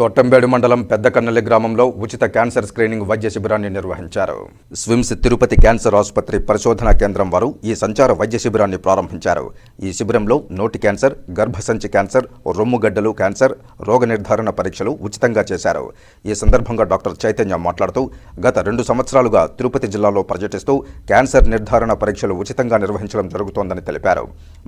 తోటంబేడు మండలం పెద్దకన్నెల్లి గ్రామంలో ఉచిత క్యాన్సర్ స్క్రీనింగ్ వైద్య శిబిరాన్ని నిర్వహించారు. స్విమ్స్ తిరుపతి క్యాన్సర్ ఆసుపత్రి పరిశోధనా కేంద్రం వారు ఈ సంచార వైద్య శిబిరాన్ని ప్రారంభించారు. ఈ శిబిరంలో నోటి క్యాన్సర్ గర్భసంచి క్యాన్సర్ రొమ్ముగడ్డలు క్యాన్సర్ రోగ నిర్ధారణ పరీక్షలు ఉచితంగా చేశారు. ఈ సందర్భంగా డాక్టర్ చైతన్య మాట్లాడుతూ గత రెండు సంవత్సరాలుగా తిరుపతి జిల్లాలో పర్యటిస్తూ క్యాన్సర్ నిర్ధారణ పరీక్షలు ఉచితంగా నిర్వహించడం జరుగుతోందని తెలిపారు.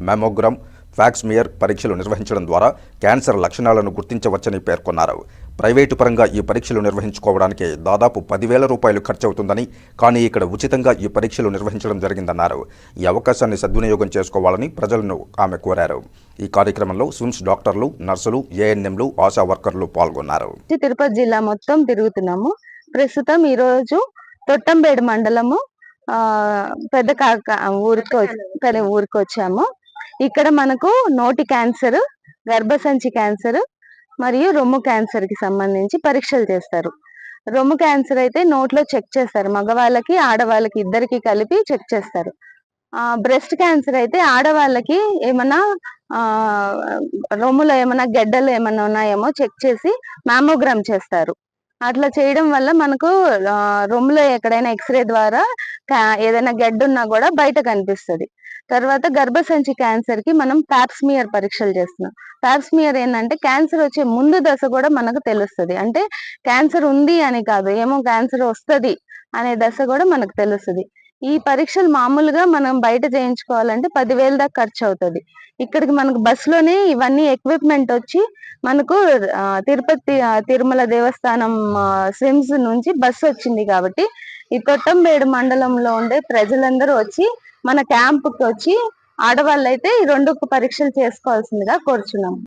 మెమోగ్రామ్ ఫ్యాక్స్మియర్ పరీక్షలు నిర్వహించడం ద్వారా క్యాన్సర్ లక్షణాలను గుర్తించవచ్చని పేర్కొన్నారు. ప్రైవేటు పరంగా ఈ పరీక్షలు నిర్వహించుకోవడానికి దాదాపు పదివేల రూపాయలు ఖర్చవుతుందని కానీ ఇక్కడ ఉచితంగా ఈ పరీక్షలు నిర్వహించడం జరిగిందన్నారు. ఈ అవకాశాన్ని సద్వినియోగం చేసుకోవాలని ప్రజలను ఆమె కోరారు. ఈ కార్యక్రమంలో స్విమ్స్ డాక్టర్లు నర్సులు ఏఎన్ఎంలు ఆశా వర్కర్లు పాల్గొన్నారు. తిరుపతి జిల్లా మొత్తం తిరుగుతున్నాము. ప్రస్తుతం ఈ రోజు తొట్టంబేడు మండలము పెద్ద కాక ఊరికి పెద్ద ఊరికి వచ్చాము ఇక్కడ మనకు నోటి క్యాన్సర్ గర్భసంచి క్యాన్సర్ మరియు రొమ్ము క్యాన్సర్కి సంబంధించి పరీక్షలు చేస్తారు. రొమ్ము క్యాన్సర్ అయితే నోట్లో చెక్ చేస్తారు. మగవాళ్ళకి ఆడవాళ్ళకి ఇద్దరికి కలిపి చెక్ చేస్తారు. బ్రెస్ట్ క్యాన్సర్ అయితే ఆడవాళ్ళకి ఏమన్నా రొమ్ములో ఏమన్నా గెడ్డలు ఏమన్నా ఉన్నాయేమో చెక్ చేసి మ్యామోగ్రామ్ చేస్తారు. అట్లా చేయడం వల్ల మనకు రొమ్ములో ఎక్కడైనా ఎక్స్రే ద్వారా ఏదైనా గెడ్డ ఉన్నా కూడా బయట కనిపిస్తుంది. తర్వాత గర్భసంచి క్యాన్సర్కి మనం పాప్స్మియర్ పరీక్షలు చేస్తున్నాం. ప్యాప్స్మియర్ ఏంటంటే క్యాన్సర్ వచ్చే ముందు దశ కూడా మనకు తెలుస్తుంది. అంటే క్యాన్సర్ ఉంది అని కాదు ఏమో క్యాన్సర్ వస్తది అనే దశ కూడా మనకు తెలుస్తుంది. ఈ పరీక్షలు మామూలుగా మనం బయట చేయించుకోవాలంటే పదివేల దాకా ఖర్చు అవుతుంది. ఇక్కడికి మనకు బస్సులోనే ఇవన్నీ ఎక్విప్మెంట్ వచ్చి మనకు తిరుపతి తిరుమల దేవస్థానం స్విమ్స్ నుంచి బస్సు వచ్చింది కాబట్టి ఈ తొట్టంబేడు మండలంలో ఉండే ప్రజలందరూ వచ్చి మన క్యాంపుకి వచ్చి ఆడవాళ్ళు అయితే ఈ రెండు పరీక్షలు చేసుకోవాల్సిందిగా కోరుచున్నాం